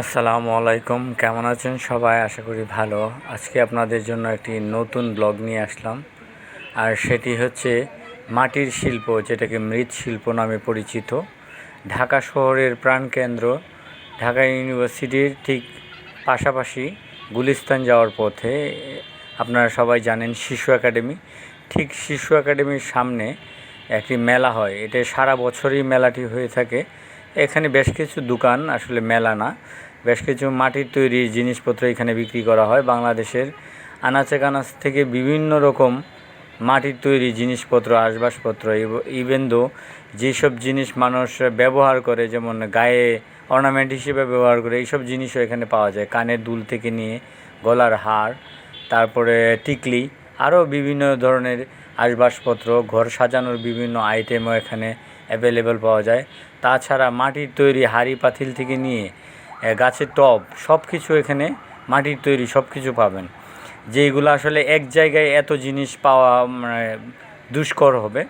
আসসালামু আলাইকুম, কেমন আছেন সবাই? আশা করি ভালো। আজকে আপনাদের জন্য একটি নতুন ব্লগ নিয়ে আসলাম। আর সেটি হচ্ছে মাটির শিল্প, যেটাকে মৃৎশিল্প নামে পরিচিত। ঢাকা শহরের প্রাণকেন্দ্র, ঢাকা ইউনিভার্সিটির ঠিক পাশাপাশি গুলিস্তান যাওয়ার পথে, আপনারা সবাই জানেন শিশু একাডেমি। ঠিক শিশু একাডেমির সামনে একটি মেলা হয়। এটা সারা বছরই মেলাটি হয়ে থাকে। এখানে বেশ কিছু দোকান, আসলে মেলা না। বেশ কিছু মাটির তৈরি জিনিসপত্র এখানে বিক্রি করা হয়। বাংলাদেশের আনাচে কানাচ থেকে বিভিন্ন রকম মাটির তৈরি জিনিসপত্র আসবাবপত্র ইভেন দো যেসব জিনিস মানুষ ব্যবহার করে, যেমন গায়ে অর্নামেন্ট হিসেবে ব্যবহার করে, এইসব জিনিসও এখানে পাওয়া যায়। কানের দুল থেকে নিয়ে গলার হার, তারপরে টিকলি, আরও বিভিন্ন ধরনের আসবাবপত্র ঘর সাজানোর বিভিন্ন আইটেমও এখানে অ্যাভেলেবেল পাওয়া যায়। তাছাড়া মাটির তৈরি হাঁড়ি পাতিল থেকে নিয়ে গাছের টব সব কিছু এখানে মাটির তৈরি সব কিছু পাবেন। যেইগুলো আসলে এক জায়গায় এত জিনিস পাওয়া মানে দুষ্কর হবে।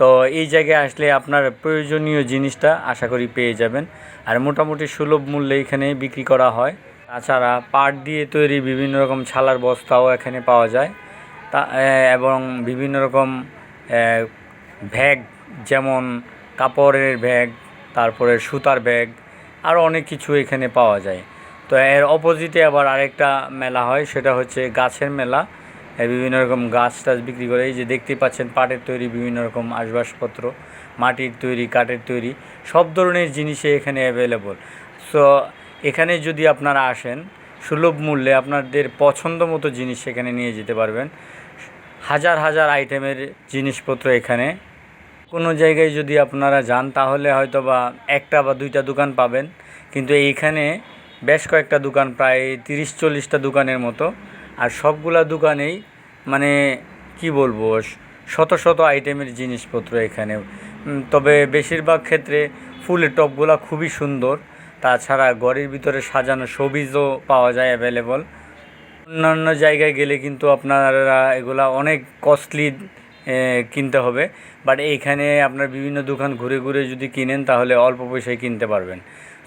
তো এই জায়গায় আসলে আপনার প্রয়োজনীয় জিনিসটা আশা করি পেয়ে যাবেন। আর মোটামুটি সুলভ মূল্যে এখানে বিক্রি করা হয়। তাছাড়া পাট দিয়ে তৈরি বিভিন্ন রকম ছালার বস্তাও এখানে পাওয়া যায়। তা এবং বিভিন্ন রকম ভ্যাগ, যেমন কাপড়ের ব্যাগ তারপরে সুতার ব্যাগ আরও অনেক কিছু এখানে পাওয়া যায়। তো এর অপোজিটে আবার আরেকটা মেলা হয়, সেটা হচ্ছে গাছের মেলা। বিভিন্ন রকম গাছ টাছ বিক্রি করে, এই যে দেখতে পাচ্ছেন পাটের তৈরি বিভিন্ন রকম আসবাসপত্র, মাটির তৈরি, কাঠের তৈরি, সব ধরনের জিনিসই এখানে অ্যাভেলেবল সো এখানে যদি আপনারা আসেন, সুলভ মূল্যে আপনাদের পছন্দ মতো জিনিস সেখানে নিয়ে যেতে পারবেন। হাজার হাজার আইটেমের জিনিসপত্র এখানে কোনো জায়গায় যদি আপনারা যান, তাহলে হয়তো বা একটা বা দুইটা দোকান পাবেন। কিন্তু এইখানে বেশ কয়েকটা দোকান, প্রায় তিরিশ চল্লিশটা দোকানের মতো। আর সবগুলা দোকানেই মানে কি বলব, শত শত আইটেমের জিনিসপত্র এখানে। তবে বেশিরভাগ ক্ষেত্রে ফুলের টপগুলা খুবই সুন্দর। তাছাড়া ঘরের ভিতরে সাজানো সবিজও পাওয়া যায় অ্যাভেলেবল অন্যান্য জায়গায় গেলে কিন্তু আপনারা এগুলা অনেক কস্টলি কিনতে হবে। বাট এইখানে আপনার বিভিন্ন দোকান ঘুরে ঘুরে যদি কিনেন, তাহলে অল্প পয়সায় কিনতে পারবেন।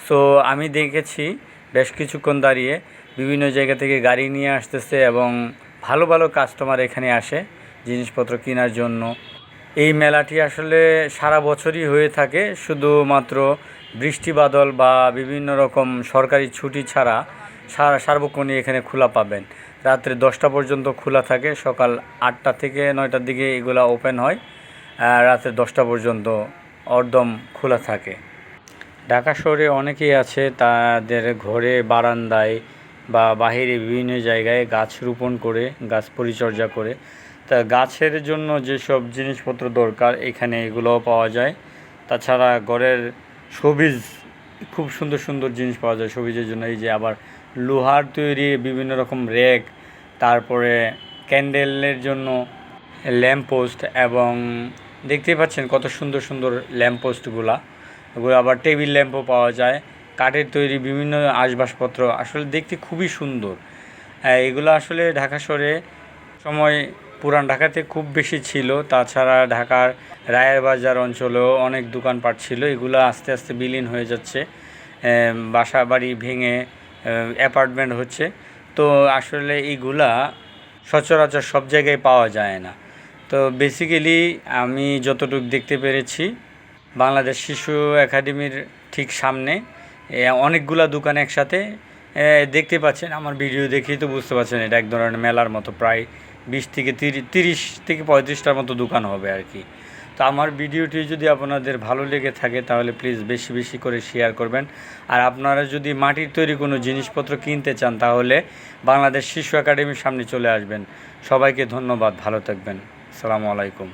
সো আমি দেখেছি বেশ কিছুক্ষণ দাঁড়িয়ে বিভিন্ন জায়গা থেকে গাড়ি নিয়ে আসতেছে এবং ভালো ভালো কাস্টমার এখানে আসে জিনিসপত্র কেনার জন্য। এই মেলাটি আসলে সারা বছরই হয়ে থাকে, শুধুমাত্র বৃষ্টি বাদল বা বিভিন্ন রকম সরকারি ছুটি ছাড়া সারা সার্বক্ষণিক এখানে খোলা পাবেন। রাত্রে দশটা পর্যন্ত খোলা থাকে, সকাল আটটা থেকে নয়টার দিকে এগুলা ওপেন হয় রাত্রে দশটা পর্যন্ত অর্ধম খোলা থাকে। ঢাকা শহরে অনেকেই আছে, তাদের ঘরে বারান্দায় বা বাহিরে বিভিন্ন জায়গায় গাছ রোপণ করে, গাছ পরিচর্যা করে। তা গাছের জন্য যেসব জিনিসপত্র দরকার, এখানে এগুলোও পাওয়া যায়। তাছাড়া ঘরের সবিজ খুব সুন্দর সুন্দর জিনিস পাওয়া যায় সবিজের জন্য। এই যে আবার লোহার তৈরি বিভিন্ন রকম রেক, তারপরে ক্যান্ডেলের জন্য ল্যাম্পপোস্ট এবং দেখতেই পাচ্ছেন কত সুন্দর সুন্দর ল্যাম্পপোস্টগুলা এগুলো আবার টেবিল ল্যাম্পও পাওয়া যায়, কাঠের তৈরি বিভিন্ন আসবাসপত্র, আসলে দেখতে খুবই সুন্দর। এগুলো আসলে ঢাকা শহরে সময় পুরান ঢাকাতে খুব বেশি ছিল, তাছাড়া ঢাকার রায়ের বাজার অঞ্চলেও অনেক দোকানপাট ছিল, এগুলো আস্তে আস্তে বিলীন হয়ে যাচ্ছে। বাসা বাড়ি ভেঙে অ্যাপার্টমেন্ট হচ্ছে। তো আসলে এইগুলা সচরাচর সব জায়গায় পাওয়া যায় না। তো বেসিক্যালি আমি যতটুকু দেখতে পেরেছি, বাংলাদেশ শিশু একাডেমির ঠিক সামনে অনেকগুলা দোকান একসাথে দেখতে পাচ্ছেন। আমার ভিডিও দেখেই তো বুঝতে পারছেন, এটা এক ধরনের মেলার মতো, প্রায় বিশ থেকে তিরিশ থেকে পঁয়ত্রিশটার মতো দোকান হবে আর কি। তো আমার ভিডিওটি যদি আপনাদের ভালো লেগে থাকে, তাহলে প্লিজ বেশি বেশি করে শেয়ার করবেন। আর আপনারা যদি মাটির তৈরি কোনো জিনিসপত্র কিনতে চান, তাহলে বাংলাদেশ শিশু একাডেমির সামনে চলে আসবেন। সবাইকে ধন্যবাদ, ভালো থাকবেন। আসসালামু আলাইকুম।